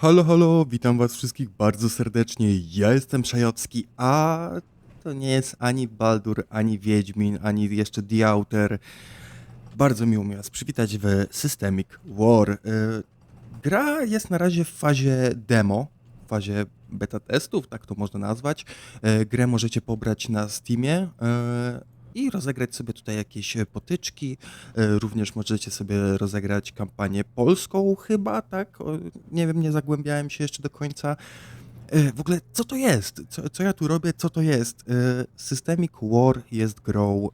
Halo, halo, witam was wszystkich bardzo serdecznie. Ja jestem Szajocki, a to nie jest ani Baldur, ani Wiedźmin, ani jeszcze The Outer. Bardzo miło mi was przywitać w Systemic War. Y, Gra jest na razie w fazie demo, w fazie beta testów, tak to można nazwać. Y, Grę możecie pobrać na Steamie. I rozegrać sobie tutaj jakieś e, potyczki. E, Również możecie sobie rozegrać kampanię polską chyba, tak? Nie wiem, nie zagłębiałem się jeszcze do końca. E, W ogóle, co to jest? Co, co ja tu robię? Co to jest? Systemic War jest grą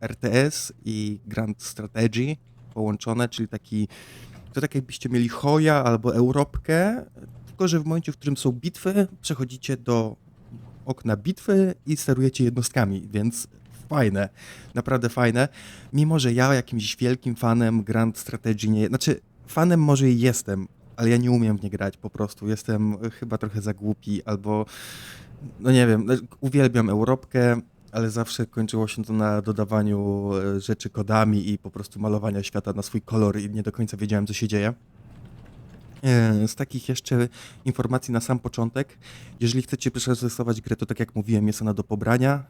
RTS i Grand Strategy połączone, czyli taki, to tak jakbyście mieli Hoja albo Europkę, tylko że w momencie, w którym są bitwy, przechodzicie do okna bitwy i sterujecie jednostkami, więc fajne, naprawdę fajne. Mimo, że ja jakimś wielkim fanem Grand Strategy nie... Znaczy, fanem może i jestem, ale ja nie umiem w nie grać po prostu. Jestem e, chyba trochę za głupi albo... No nie wiem, e, uwielbiam Europkę, ale zawsze kończyło się to na dodawaniu e, rzeczy kodami i po prostu malowania świata na swój kolor i nie do końca wiedziałem, co się dzieje. E, Z takich jeszcze informacji na sam początek, jeżeli chcecie przetestować grę, to tak jak mówiłem, jest ona do pobrania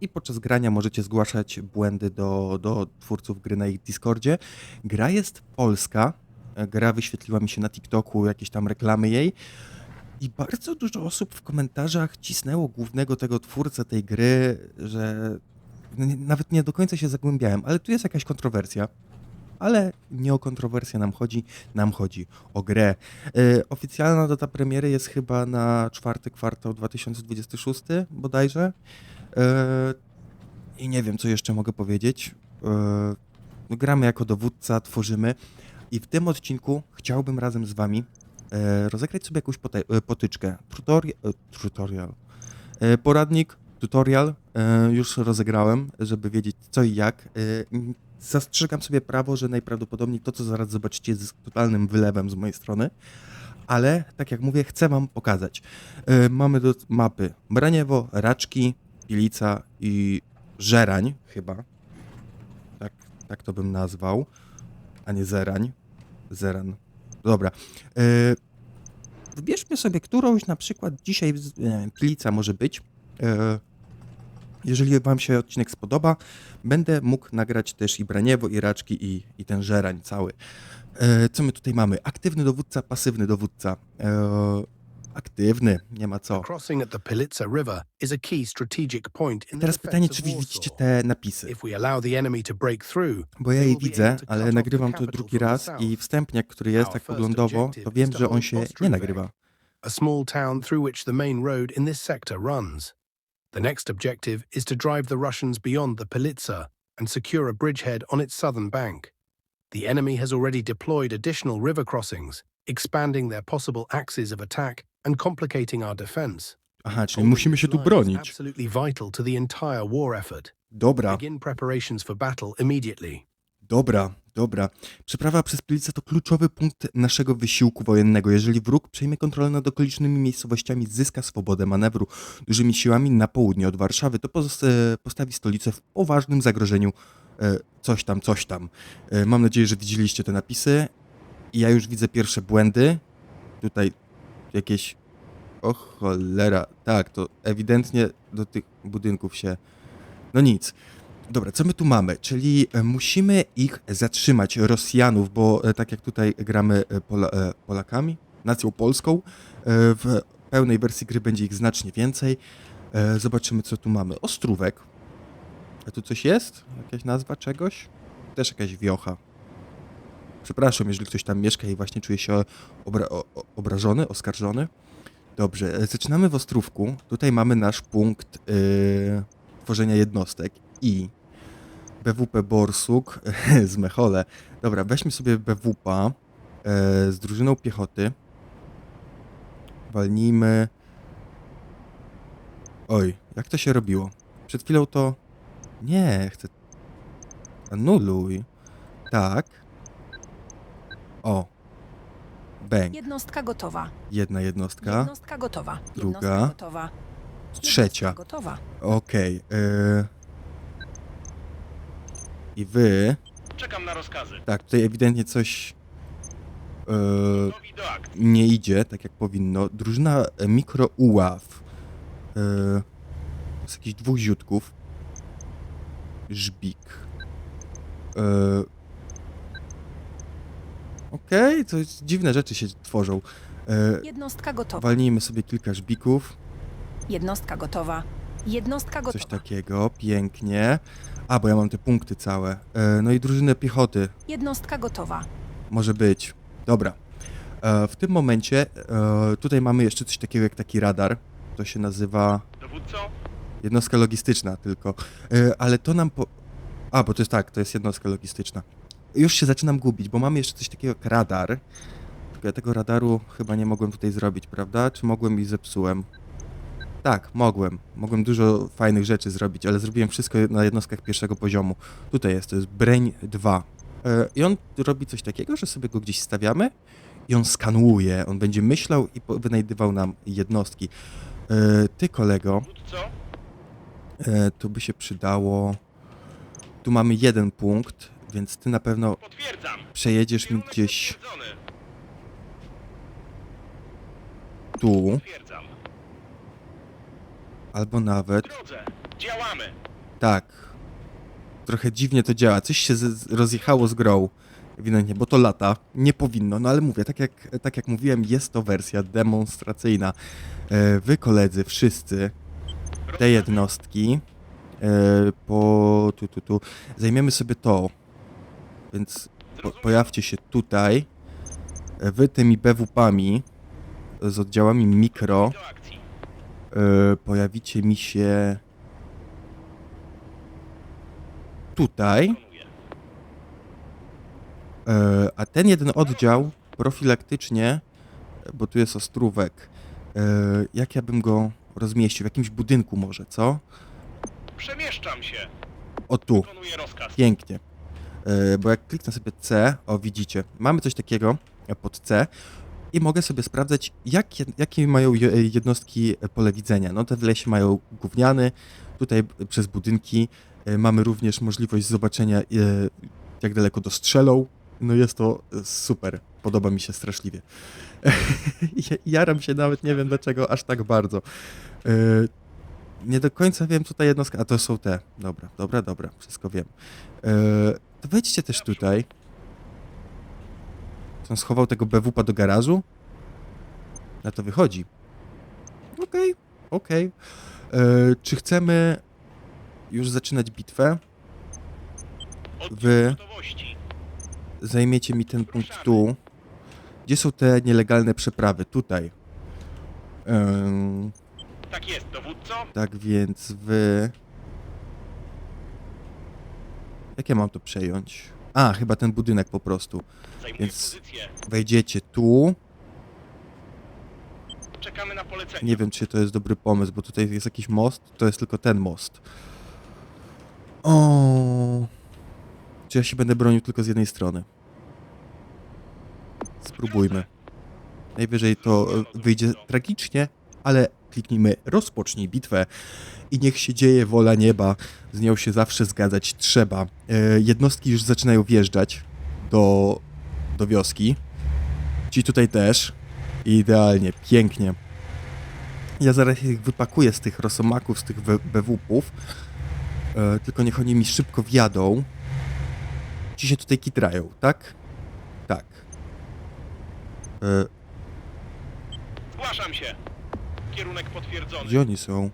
i podczas grania możecie zgłaszać błędy do, do twórców gry na ich Discordzie. Gra jest polska, gra wyświetliła mi się na TikToku, jakieś tam reklamy jej i bardzo dużo osób w komentarzach cisnęło głównego tego twórcę tej gry, że nawet nie do końca się zagłębiałem, ale tu jest jakaś kontrowersja ale nie o kontrowersję nam chodzi, nam chodzi o grę. E, oficjalna data premiery jest chyba na czwarty kwartał 2026 bodajże. E, I nie wiem, co jeszcze mogę powiedzieć. E, gramy jako dowódca, tworzymy i w tym odcinku chciałbym razem z wami e, rozegrać sobie jakąś potyczkę. Tutori- tutorial. E, poradnik, tutorial już rozegrałem, żeby wiedzieć co i jak. Zastrzegam sobie prawo, że najprawdopodobniej to, co zaraz zobaczycie, jest totalnym wylewem z mojej strony, ale tak jak mówię, chcę wam pokazać. Mamy do mapy Braniewo, Raczki, Pilica i Żerań chyba. Tak, tak to bym nazwał, a nie Zerań. Zeran. Dobra. E, Wybierzmy sobie którąś, na przykład dzisiaj wiem, Pilica może być. E, Jeżeli Wam się odcinek spodoba, będę mógł nagrać też i Braniewo, i Raczki, i, i ten Żerań cały. E, co my tutaj mamy? Aktywny dowódca, pasywny dowódca. E, aktywny, nie ma co. Teraz pytanie, czy widzicie te napisy? If we allow the enemy to break through, Bo ja je widzę, ale nagrywam to drugi raz i wstępniak, który jest tak poglądowo, to wiem, że on się nie nagrywa. a small town through which the main road in this sector runs. The next objective is to drive the Russians beyond the Pilitza and secure a bridgehead on its southern bank. The enemy has already deployed additional river crossings, expanding their possible axes of attack and complicating our defense. Aha, czyli musimy się tu bronić. absolutely vital to the entire war effort. Dobra, Begin preparations for battle immediately. dobra, dobra. Przeprawa przez Pilicę to kluczowy punkt naszego wysiłku wojennego. Jeżeli wróg przejmie kontrolę nad okolicznymi miejscowościami, zyska swobodę manewru dużymi siłami na południe od Warszawy, to e, postawi stolicę w poważnym zagrożeniu e, coś tam, coś tam. E, Mam nadzieję, że widzieliście te napisy. I ja już widzę pierwsze błędy. Tutaj jakieś... O cholera. Tak, to ewidentnie do tych budynków się... No nic. Dobra, co my tu mamy? Czyli e, musimy ich zatrzymać, Rosjanów, bo e, tak jak tutaj gramy e, Pola, Polakami, nacją polską, w pełnej wersji gry będzie ich znacznie więcej. Zobaczymy, co tu mamy. Ostrówek. A tu coś jest? Jakaś nazwa czegoś? Też jakaś wiocha. Przepraszam, jeżeli ktoś tam mieszka i właśnie czuje się obra obrażony, oskarżony. Dobrze, e, zaczynamy w Ostrówku. Tutaj mamy nasz punkt yy, tworzenia jednostek i BWP Borsuk z Mechole. Dobra, weźmy sobie BWP e, z drużyną piechoty. Walnijmy. Oj, jak to się robiło? Przed chwilą to. Nie, chcę. Anuluj. Tak. O. Bęk. Jednostka gotowa. Jedna jednostka. Jednostka gotowa. Druga. Jednostka gotowa. Trzecia. Jednostka gotowa. Okej. y, I wy. Czekam na rozkazy. Tak, tutaj ewidentnie coś E, do akcji. nie idzie tak jak powinno. Drużyna e, mikro uław. E, z jakichś dwóch ziutków. Żbik. E, Okej, to jest, dziwne rzeczy się tworzą. E, Jednostka gotowa. walnijmy sobie kilka żbików. Jednostka gotowa. Jednostka Coś gotowa. takiego, pięknie. A, bo ja mam te punkty całe. E, no i drużynę piechoty. Jednostka gotowa. Może być. Dobra. E, w tym momencie e, tutaj mamy jeszcze coś takiego jak taki radar. To się nazywa Dowódco, jednostka logistyczna tylko. E, ale to nam po... A, bo to jest tak, to jest jednostka logistyczna. Już się zaczynam gubić, bo mamy jeszcze coś takiego jak radar. Tylko ja tego radaru chyba nie mogłem tutaj zrobić, prawda? Czy mogłem i zepsułem? Tak, mogłem. Mogłem dużo fajnych rzeczy zrobić, ale zrobiłem wszystko na jednostkach pierwszego poziomu. Tutaj jest, to jest Brain 2. E, I on robi coś takiego, że sobie go gdzieś stawiamy i on skanuje, on będzie myślał i wynajdywał nam jednostki. E, Ty, kolego, e, tu by się przydało... Tu mamy jeden punkt, więc ty na pewno przejedziesz mi gdzieś tu, albo nawet... Tak. Trochę dziwnie to działa. Coś się rozjechało z grą. Ewidentnie, bo to lata. Nie powinno, no ale mówię, tak jak, tak jak mówiłem, jest to wersja demonstracyjna. E, wy koledzy, wszyscy, te jednostki, e, po tu, tu, tu, zajmiemy sobie to. Więc po, pojawcie się tutaj. E, wy tymi BWP-ami z oddziałami mikro e, pojawicie mi się tutaj, e, a ten jeden oddział profilaktycznie, bo tu jest ostrówek, e, jak ja bym go rozmieścił? W jakimś budynku może, co? Przemieszczam się. O tu, pięknie. E, bo jak kliknę sobie C, o widzicie, mamy coś takiego e, pod C i mogę sobie sprawdzać, jakie, jakie mają je- jednostki e, pole widzenia. No te w lesie mają gówniany, tutaj przez budynki mamy również możliwość zobaczenia, jak daleko dostrzelą. No jest to super, podoba mi się straszliwie. Ja- Jaram się nawet, nie wiem dlaczego, aż tak bardzo. Nie do końca wiem, co ta jednostka... A to są te. Dobra, dobra, dobra, wszystko wiem. To wejdźcie też tutaj. On schował tego BWP do garażu? Na to wychodzi. Okej, okej. E, Czy chcemy już zaczynać bitwę? Wy-. Zajmiecie mi ten punkt tu. Gdzie są te nielegalne przeprawy? Tutaj. Em, Tak jest, dowódco. tak więc wy... Jak ja mam to przejąć? A, chyba ten budynek po prostu. Zajmuję Więc- pozycję. Wejdziecie tu. Czekamy na polecenie. Nie wiem, czy to jest dobry pomysł, bo tutaj jest jakiś most. To jest tylko ten most. O. Czy ja się będę bronił tylko z jednej strony? Spróbujmy. Najwyżej to e, wyjdzie tragicznie, ale kliknijmy rozpocznij bitwę i niech się dzieje wola nieba. Z nią się zawsze zgadzać trzeba. E, jednostki już zaczynają wjeżdżać do, do wioski. Ci tutaj też. Idealnie, pięknie. Ja zaraz ich wypakuję z tych rosomaków, z tych BWP-ów. E, tylko niech oni mi szybko wjadą. Ci się tutaj kitrają, tak? Tak. E, Zgłaszam się. Kierunek potwierdzony. gdzie oni są?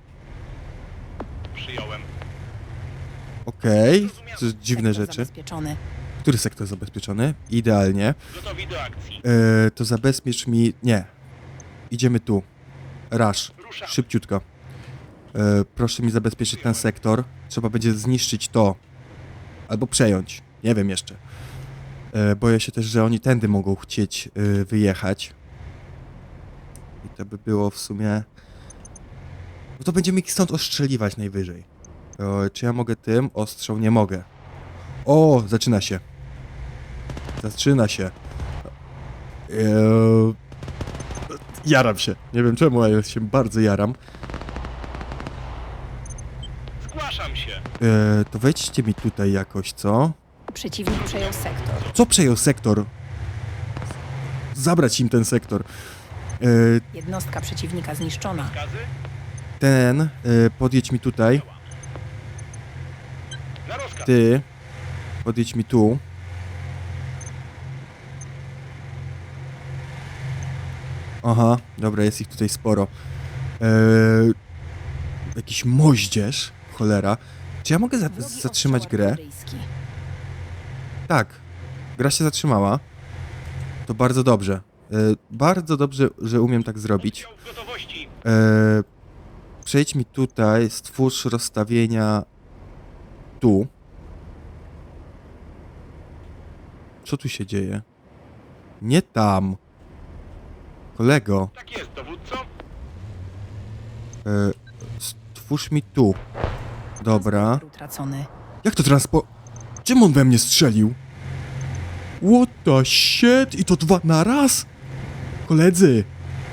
Przyjąłem. Okej, to jest dziwne Sektor rzeczy. Zabezpieczony. Który sektor zabezpieczony? Idealnie. Gotowi do akcji. E, to zabezpiecz mi... Nie. Idziemy tu. Rush. Ruszam. Szybciutko. E, proszę mi zabezpieczyć ten sektor. Trzeba będzie zniszczyć to. Albo przejąć. Nie wiem jeszcze. E, boję się też, że oni tędy mogą chcieć e, wyjechać. To by było w sumie... No to będziemy ich stąd ostrzeliwać najwyżej. E, czy ja mogę tym? Ostrzał nie mogę. O, zaczyna się. Zaczyna się. Eee, jaram się. Nie wiem czemu, ale się bardzo jaram. Zgłaszam się. Eee, to wejdźcie mi tutaj jakoś, co? Przeciwnik przejął sektor. Co przejął sektor? zabrać im ten sektor. E, Jednostka przeciwnika zniszczona. Ten, e, podjedź mi tutaj. Ty, podjedź mi tu. Aha, dobra, jest ich tutaj sporo. Eee, jakiś moździerz, cholera. Czy ja mogę za zatrzymać grę? Tak, gra się zatrzymała. To bardzo dobrze. E, bardzo dobrze, że umiem tak zrobić. E, przejdź mi tutaj, stwórz rozstawienia tu. Co tu się dzieje? Nie tam. Kolego, Tak jest, dowódco. e, stwórz mi tu. Dobra. Utracony. Jak to transpo... Czym on we mnie strzelił? What the shit? I to dwa na raz? Koledzy!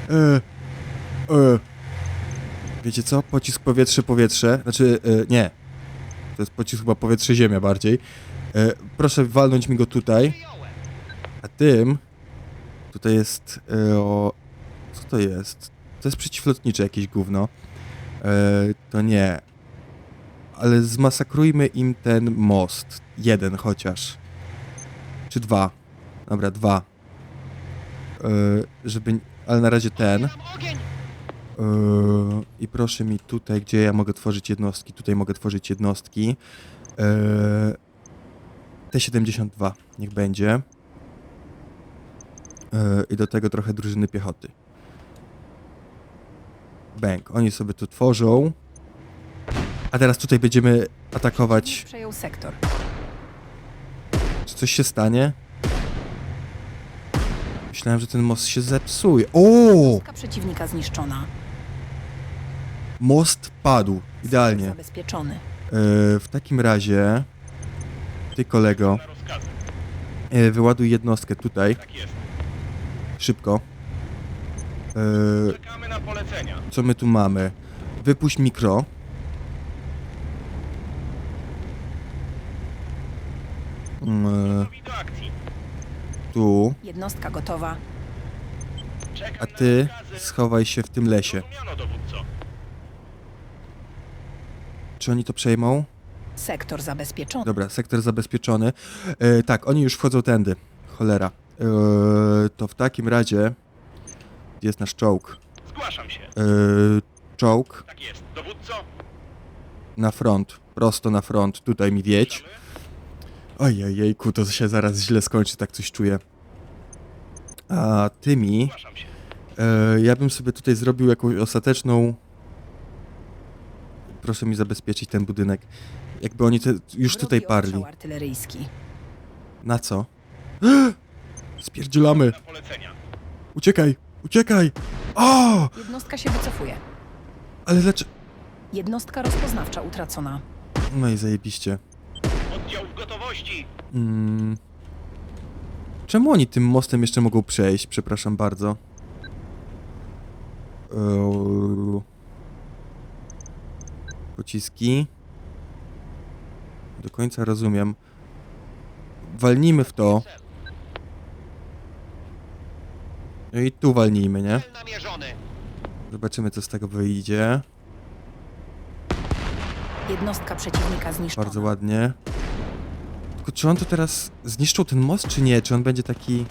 E... E... Wiecie co? Pocisk powietrze-powietrze. Znaczy, e, nie. To jest pocisk chyba powietrze-ziemia bardziej. E, proszę walnąć mi go tutaj. A tym... Tutaj jest... E, o... Co to jest? To jest przeciwlotnicze jakieś gówno. E, to nie ale zmasakrujmy im ten most. Jeden chociaż. Czy dwa. Dobra, dwa. Yy, żeby... Ale na razie ten. Yy, I proszę mi tutaj, gdzie ja mogę tworzyć jednostki. Tutaj mogę tworzyć jednostki. Yy, T-72 niech będzie. I do tego trochę drużyny piechoty. Bęk. Oni sobie tu tworzą. A teraz tutaj będziemy atakować. Przejął sektor. Czy coś się stanie? Myślałem, że ten most się zepsuje. O! Jednostka przeciwnika zniszczona. Most padł. Idealnie. Zabezpieczony. E, w takim razie, ty kolego, Na rozkazy. e, wyładuj jednostkę tutaj, Tak jest. szybko. E, Czekamy na polecenia. co my tu mamy? Wypuść mikro. Mm, e, Gotowi do akcji. Tu. Jednostka gotowa. A ty schowaj się w tym lesie. Czy oni to przejmą? Sektor zabezpieczony. Dobra, sektor zabezpieczony. E, tak, oni już wchodzą tędy. Cholera. E, to w takim razie gdzie jest nasz czołg. Zgłaszam się. E, czołg Tak jest. Dowódco. na front. Prosto na front. Tutaj mi wiedź. Ruszamy. Ojejku, to się zaraz źle skończy, tak coś czuję. A tymi, e, ja bym sobie tutaj zrobił jakąś ostateczną... Proszę mi zabezpieczyć ten budynek. Jakby oni te, już tutaj parli. Na co? Spierdzielamy! Uciekaj! Uciekaj! O! Jednostka się wycofuje. Ale dlaczego... Jednostka rozpoznawcza utracona. No i zajebiście. Oddział w gotowości. Mm. Czemu oni tym mostem jeszcze mogą przejść? Przepraszam bardzo. Eee, Pociski. Do końca rozumiem. Walnijmy w to. No i tu walnijmy, nie? Zobaczymy, co z tego wyjdzie. Jednostka przeciwnika zniszczona. Bardzo ładnie. Tylko czy on to teraz zniszczył ten most, czy nie? Czy on będzie taki...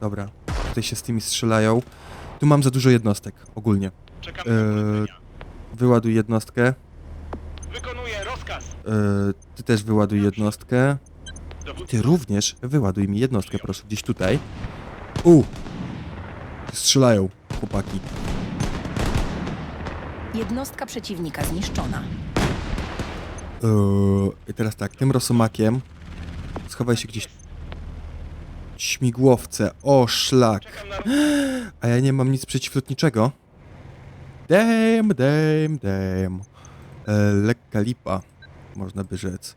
Dobra, tutaj się z tymi strzelają. Tu mam za dużo jednostek, ogólnie. Czekamy Eee. Wyładuj jednostkę. Wykonuję rozkaz. Yy, ty też wyładuj jednostkę. Ty również wyładuj mi jednostkę, proszę, gdzieś tutaj. U! Strzelają, chłopaki. Jednostka przeciwnika zniszczona. Yy, I teraz tak, tym rosomakiem schowaj się gdzieś śmigłowce. O, szlak. A ja nie mam nic przeciwlotniczego. Damn, damn, damn. E, lekka lipa, można by rzec.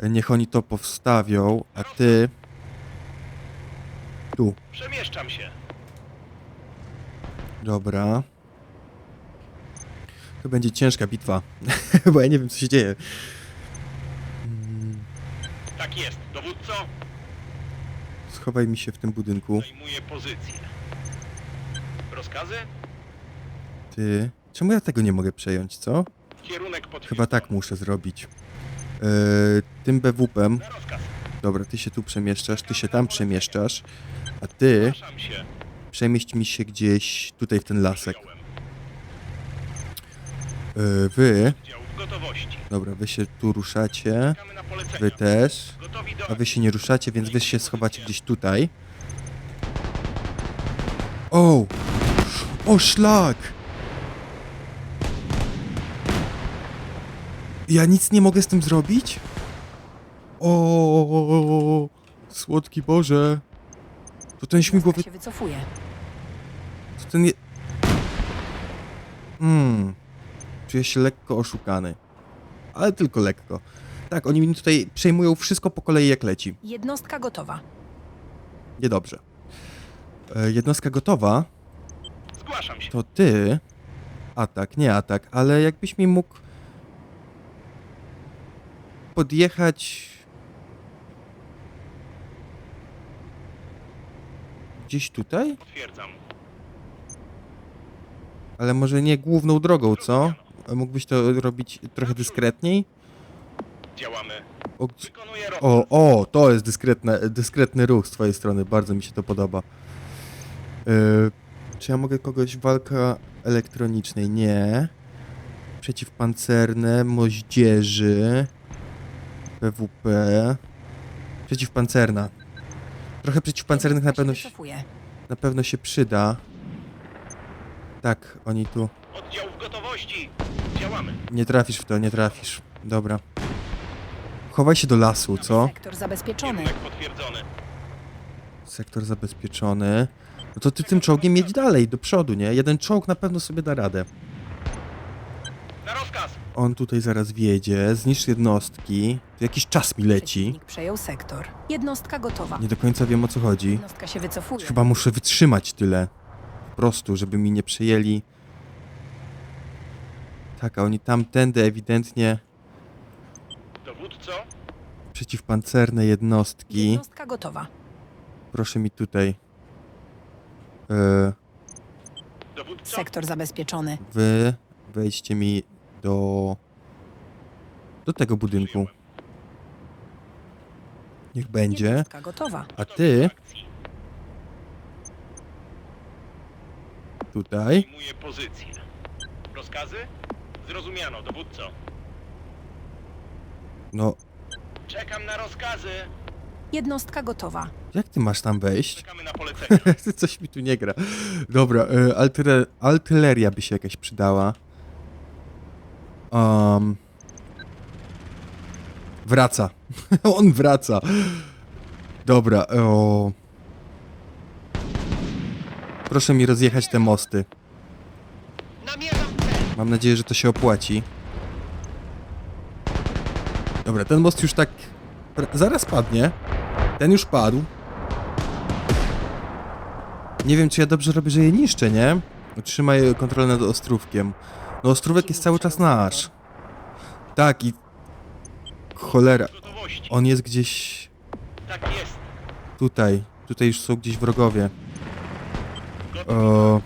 E, Niech oni to powstawią, a ty... Tu, Przemieszczam się. dobra. To będzie ciężka bitwa, bo ja nie wiem co się dzieje. Mm, Tak jest. Dowódco. Schowaj mi się w tym budynku. Zajmuję pozycję. Rozkazy? Ty. Czemu ja tego nie mogę przejąć, co? Kierunek potwierdzony. Chyba tak muszę zrobić. Yy, tym BWP-em. Na rozkaz. Dobra, ty się tu przemieszczasz, ty się tam przemieszczasz. A ty Zgłaszam się. przemieść mi się gdzieś tutaj w ten lasek. Przyjąłem. Yy, wy. Dział w gotowości. Dobra, wy się tu ruszacie. Wy też. A wy się nie ruszacie, więc wy się schowacie gdzieś tutaj. O! O, szlak! Ja nic nie mogę z tym zrobić? O, słodki Boże. To ten śmigłowiec, się wycofuje. to ten je... Hmm. Czuję się lekko oszukany. Ale tylko lekko. Tak, oni mi tutaj przejmują wszystko po kolei jak leci. Jednostka gotowa. Niedobrze. E, jednostka gotowa, Zgłaszam się. to ty. Atak, nie atak, ale jakbyś mi mógł podjechać gdzieś tutaj? Potwierdzam. Ale może nie główną drogą, co? A Mógłbyś to robić trochę dyskretniej? Działamy. O, Wykonuję. O, o, to jest dyskretne, dyskretny ruch z twojej strony, bardzo mi się to podoba. Yy, czy ja mogę kogoś walka elektronicznej? Nie. Przeciwpancerne, moździerzy, PWP. Przeciwpancerna. Trochę przeciwpancernych na pewno, się na pewno się przyda. Tak, oni tu. Oddział w gotowości. Działamy. Nie trafisz w to, nie trafisz. Dobra. Chowaj się do lasu, co? Sektor zabezpieczony. Kierunek potwierdzony. Sektor zabezpieczony. No to ty tym czołgiem jedź dalej, do przodu, nie? Jeden czołg na pewno sobie da radę. Na rozkaz. On tutaj zaraz wjedzie, zniszcz jednostki. Tu jakiś czas mi leci. Przeciwnik przejął sektor. Jednostka gotowa. Nie do końca wiem o co chodzi. Jednostka się wycofuje. Chyba muszę wytrzymać tyle. Po prostu, żeby mi nie przejęli. Tak, a oni tamtędy ewidentnie Dowódco. przeciwpancerne jednostki. Jednostka gotowa. Proszę mi tutaj. E, Dowódco. Sektor zabezpieczony. wy wejdźcie mi do. do tego budynku. Niech będzie. Jednostka gotowa. A ty tutaj. Zajmuję pozycję. Rozkazy? Zrozumiano, dowódco. No, Czekam na rozkazy. Jednostka gotowa. jak ty masz tam wejść? Czekamy na polecenia. Coś mi tu nie gra. Dobra, y, artyleria by się jakaś przydała. Um, wraca. On wraca. Dobra, o. Proszę mi rozjechać te mosty. Mam nadzieję, że to się opłaci. Dobra, ten most już tak zaraz padnie. Ten już padł. Nie wiem, czy ja dobrze robię, że je niszczę, nie? Trzymaj kontrolę nad ostrówkiem. No, ostrówek jest cały czas nasz. Tak, i... Cholera. On jest gdzieś Tak jest. tutaj. Tutaj już są gdzieś wrogowie. O...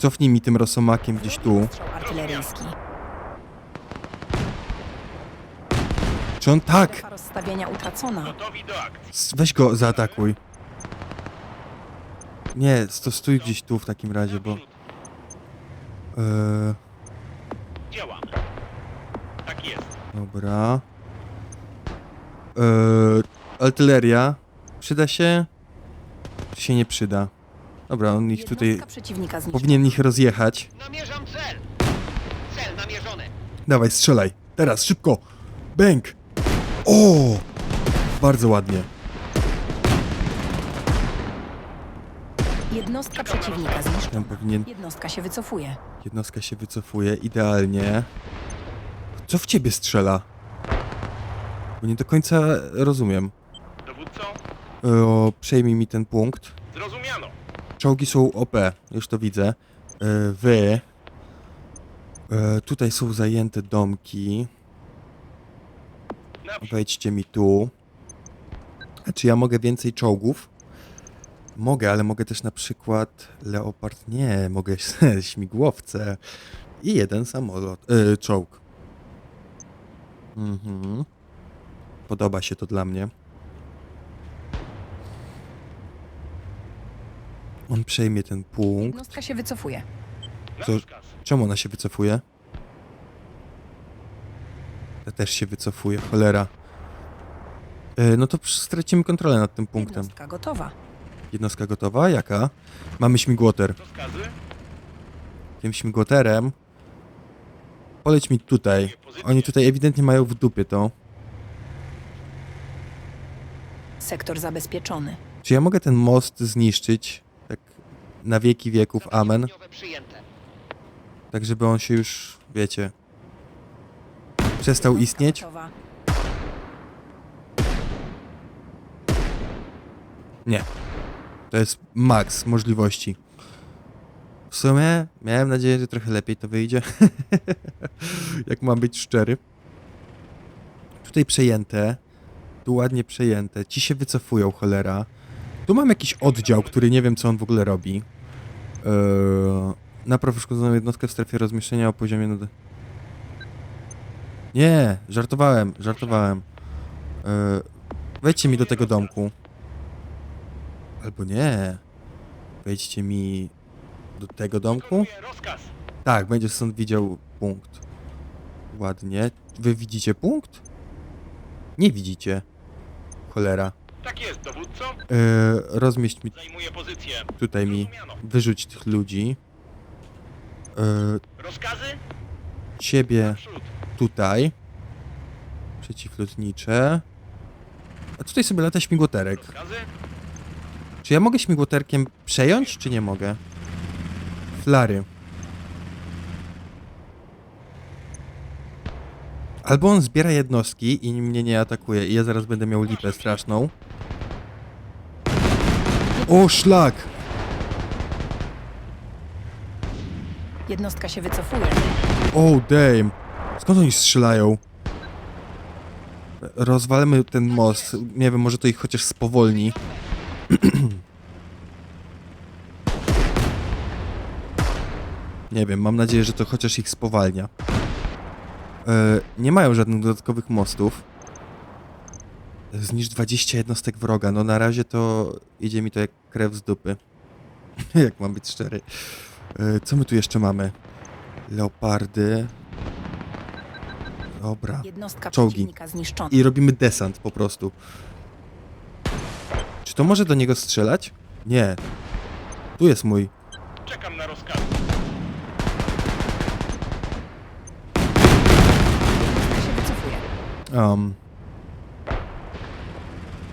Cofnij mi tym rosomakiem gdzieś tu. Strzał artyleryjski. Czy on tak? Strefa utracona. Gotowi do akcji. S- Weź go, zaatakuj. Nie, to stój gdzieś tu w takim razie, bo... Naprzód. Eee, Działamy. Tak jest. dobra. Eee, artyleria. Przyda się? Czy się nie przyda? Dobra, on ich tutaj... Jednostka przeciwnika zniszczona. Powinien ich rozjechać. Namierzam cel. Cel namierzony. Dawaj, strzelaj. Teraz, szybko. Bęk. O! Bardzo ładnie. Jednostka przeciwnika zniszczona. Ten powinien... Jednostka się wycofuje. Jednostka się wycofuje idealnie. Co w ciebie strzela? Bo nie do końca rozumiem. Dowódco? O, przejmij mi ten punkt. Czołgi są OP, już to widzę. E, Wy. E, Tutaj są zajęte domki. Wejdźcie mi tu. Czy ja mogę więcej czołgów? Mogę, ale mogę też na przykład Leopard. Nie, mogę śmigłowce i jeden samolot, yy, czołg. Mhm. Podoba się to dla mnie. On przejmie ten punkt. Jednostka się wycofuje. Co-. Czemu ona się wycofuje? Ja też się wycofuje, cholera. E, no to przy- stracimy kontrolę nad tym punktem. Jednostka gotowa. Jednostka gotowa? Jaka? Mamy śmigłoter. Rozkazy? Tym śmigłoterem. Poleć mi tutaj. Oni tutaj ewidentnie mają w dupie to. Sektor zabezpieczony. Czy ja mogę ten most zniszczyć? Na wieki wieków, amen. Tak żeby on się już, wiecie, przestał istnieć. Nie. To jest maks możliwości. W sumie miałem nadzieję, że trochę lepiej to wyjdzie. Jak mam być szczery. Tutaj przejęte. Tu ładnie przejęte. Ci się wycofują, cholera. Tu mam jakiś oddział, który nie wiem, co on w ogóle robi. Eee, napraw uszkodzoną jednostkę w strefie rozmieszczenia o poziomie... Nad... Nie, żartowałem, żartowałem. Eee, wejdźcie mi do tego domku. Albo nie. Wejdźcie mi do tego domku. Tak, będziesz stąd widział punkt. Ładnie. Wy widzicie punkt? Nie widzicie. Cholera. Tak jest, dowódco. Yy, rozmieść mi Zajmuję pozycję. tutaj mi. Zrozumiano. Wyrzuć tych ludzi. Yy, Rozkazy? ciebie tutaj. Przeciwlotnicze. A tutaj sobie lata śmigłoterek. Rozkazy? Czy ja mogę śmigłoterkiem przejąć, czy nie mogę? Flary. Albo on zbiera jednostki i mnie nie atakuje i ja zaraz będę miał lipę straszną. O, szlak! Jednostka się wycofuje. Oh, damn. Skąd oni strzelają? Rozwalmy ten most. Nie wiem, może to ich chociaż spowolni. Nie wiem, mam nadzieję, że to chociaż ich spowalnia. E, nie mają żadnych dodatkowych mostów. Zniszcz 20 jednostek wroga. No na razie to idzie mi to jak krew z dupy. jak mam być szczery. E, co my tu jeszcze mamy? Leopardy. Dobra. Jednostka Czołgi. zniszczona. I robimy desant po prostu. Czy to może do niego strzelać? Nie. Tu jest mój. Czekam na rozkaz. Jednostka się wycofuje. Um.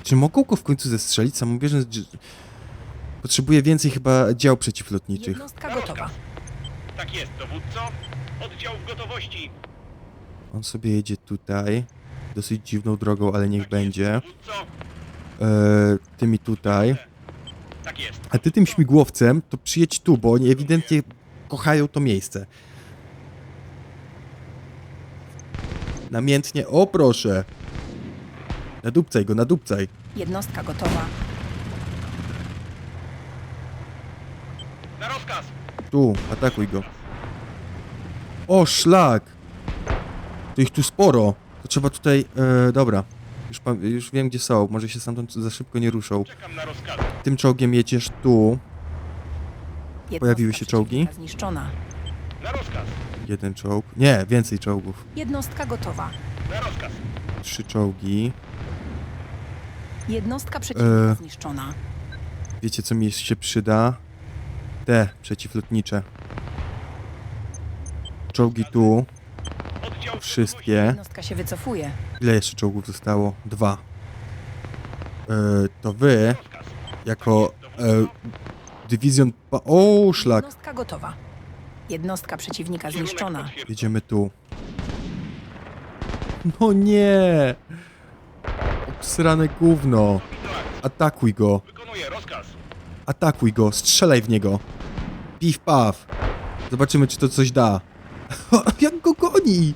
Czy mogą go w końcu zestrzelić? Samobieżny. dż- Potrzebuję więcej chyba dział przeciwlotniczych. Jednostka gotowa. Tak jest, dowódco. Oddział w gotowości. On sobie jedzie tutaj. Dosyć dziwną drogą, ale niech Tak będzie. Jest, dowódco. Eee, tymi tutaj. Tak jest. A ty tym śmigłowcem to przyjedź tu, bo oni ewidentnie kochają to miejsce. Namiętnie, o proszę. Nadupcaj go, nadupcaj. Jednostka gotowa. Na rozkaz. Tu, atakuj go. O, szlak! To ich tu sporo. To trzeba tutaj... E, dobra. Już, pa- już wiem, gdzie są. Może się stamtąd za szybko nie ruszą. Czekam na rozkaz. Tym czołgiem jedziesz tu. Jednostka Pojawiły się czołgi? przeciwnika Zniszczona. Na rozkaz. Jeden czołg. Nie, więcej czołgów. Jednostka gotowa. Na rozkaz. Trzy czołgi. Jednostka przeciwnika E. zniszczona. Wiecie, co mi się przyda? Te przeciwlotnicze. Czołgi tu. Oddział Wszystkie. Jednostka się wycofuje. Ile jeszcze czołgów zostało? Dwa. E, to wy, jako e. Pa- o, szlak! Jednostka gotowa. Jednostka przeciwnika zniszczona. Jedziemy tu. No nie! Obsrane gówno. Atakuj go. Wykonuję rozkaz. Atakuj go. Strzelaj w niego. Pif paf. Zobaczymy, czy to coś da. Jak go goni!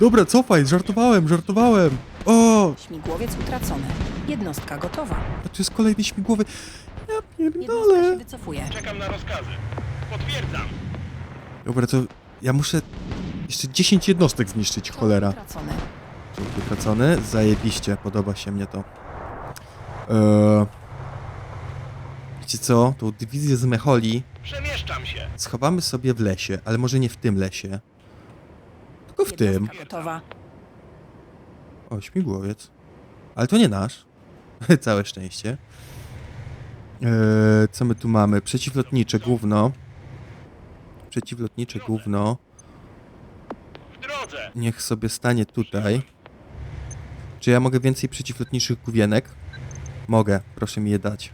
Dobra, cofaj. Żartowałem, żartowałem. O! Śmigłowiec utracony. Jednostka gotowa. A tu jest kolejny śmigłowy. Ja Jednostka się pierdolę. wycofuje. Czekam na rozkazy. Potwierdzam. Dobra, to ja muszę jeszcze 10 jednostek zniszczyć, cholera. utracony. Czołg wytracony, zajebiście, podoba się mnie to. Eee... Wiecie co, tą dywizję z Mecholi Przemieszczam się. schowamy sobie w lesie, ale może nie w tym lesie. Tylko w tym. Jednostka gotowa. O, śmigłowiec. Ale to nie nasz. Całe szczęście. Eee, co my tu mamy? Przeciwlotnicze gówno. Przeciwlotnicze gówno. Drodze. Niech sobie stanie tutaj. Czy ja mogę więcej przeciwlotniczych główienek? Mogę, proszę mi je dać.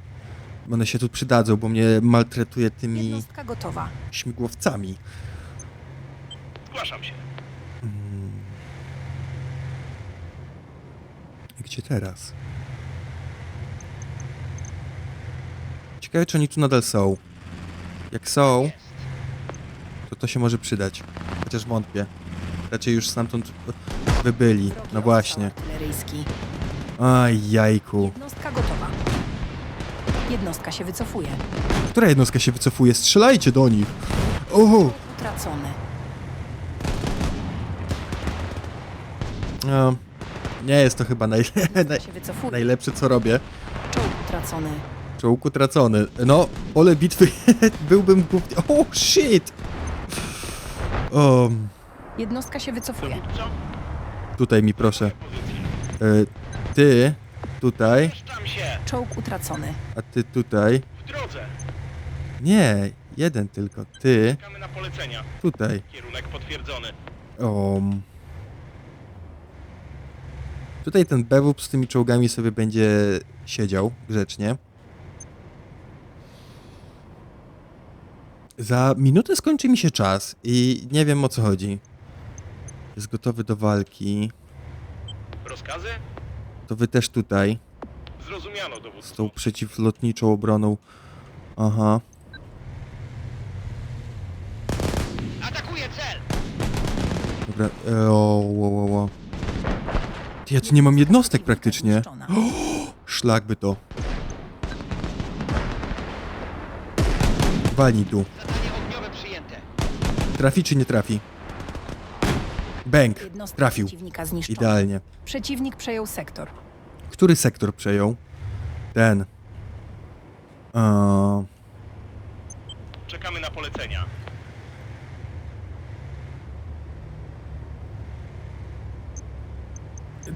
One się tu przydadzą, bo mnie maltretuje tymi Jednostka gotowa. śmigłowcami. Zgłaszam się. Mm. Gdzie teraz? Ciekawe, czy oni tu nadal są. Jak są, to to się może przydać. Chociaż wątpię. Raczej już stamtąd wybyli. No właśnie. Aj, jajku. Jednostka gotowa. Jednostka się wycofuje. Która jednostka się wycofuje? Strzelajcie do nich! O! Czołg utracony. No, nie jest to chyba naj... Jednostka się wycofuje. najlepsze, co robię. Czołg utracony. Czołg utracony. No, pole bitwy byłbym głównie... O, shit! O, Jednostka się wycofuje. Tutaj mi proszę. E, ty, tutaj, się. Czołg utracony. a ty tutaj. W drodze. Nie, jeden tylko. Ty, Czekamy na polecenia. tutaj. Kierunek potwierdzony. O. Tutaj ten bewup z tymi czołgami sobie będzie siedział grzecznie. Za minutę skończy mi się czas i nie wiem o co chodzi. Jest gotowy do walki. Rozkazy? To wy też tutaj, Zrozumiano, z dowódco. tą przeciwlotniczą obroną. Aha. Atakuję cel. Dobra. E, o, o, o, o. Ty, Ja tu nie mam jednostek praktycznie. Szlak by to. Walnij tu. Zadanie ogniowe przyjęte. Trafi czy nie trafi? Bęk. Jednostka Trafił. przeciwnika zniszczona. Idealnie. Przeciwnik przejął sektor. Który sektor przejął? Ten. Eee, Czekamy na polecenia.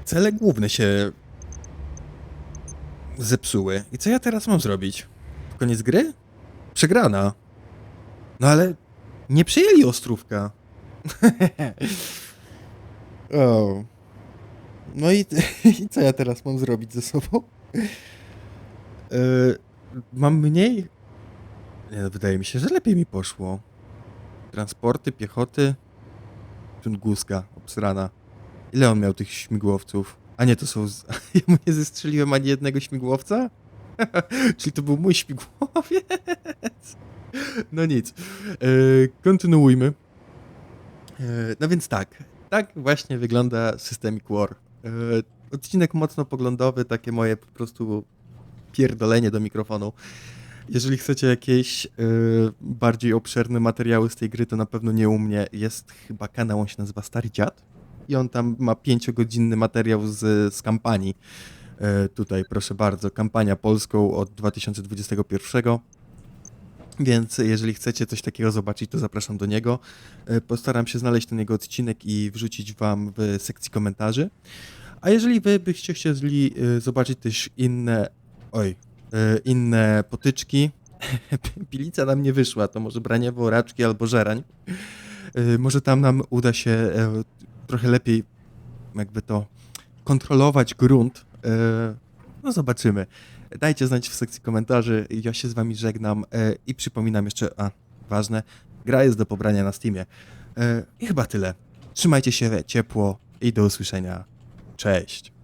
cele główne się zepsuły. I co ja teraz mam zrobić? Koniec gry? Przegrana. No ale nie przyjęli Ostrówka. o. No i, i co ja teraz mam zrobić ze sobą? E, mam mniej? Nie, no, wydaje mi się, że lepiej mi poszło. Transporty, piechoty. Tunguska, obsrana. Ile on miał tych śmigłowców? A nie, to są. Z... Ja mu nie zestrzeliłem ani jednego śmigłowca? Czyli to był mój śmigłowiec. No nic. E, kontynuujmy. E, no więc tak. Tak właśnie wygląda Systemic War. E, odcinek mocno poglądowy, takie moje po prostu pierdolenie do mikrofonu. Jeżeli chcecie jakieś e, bardziej obszerne materiały z tej gry, to na pewno nie u mnie. Jest chyba kanał, on się nazywa Stary Dziad i on tam ma pięciogodzinny materiał z, z kampanii. E, tutaj, proszę bardzo, kampania polską od 2021. Więc jeżeli chcecie coś takiego zobaczyć, to zapraszam do niego. E, Postaram się znaleźć ten jego odcinek i wrzucić wam w sekcji komentarzy. A jeżeli wy byście chcieli e, zobaczyć też inne, oj, e, inne potyczki, pilica nam nie wyszła, to może braniewo, raczki albo żerań. Może tam nam uda się trochę lepiej jakby to kontrolować grunt. No zobaczymy. Dajcie znać w sekcji komentarzy. Ja się z wami żegnam e, i przypominam jeszcze, a ważne, gra jest do pobrania na Steamie. E, I chyba tyle. Trzymajcie się ciepło i do usłyszenia. Cześć.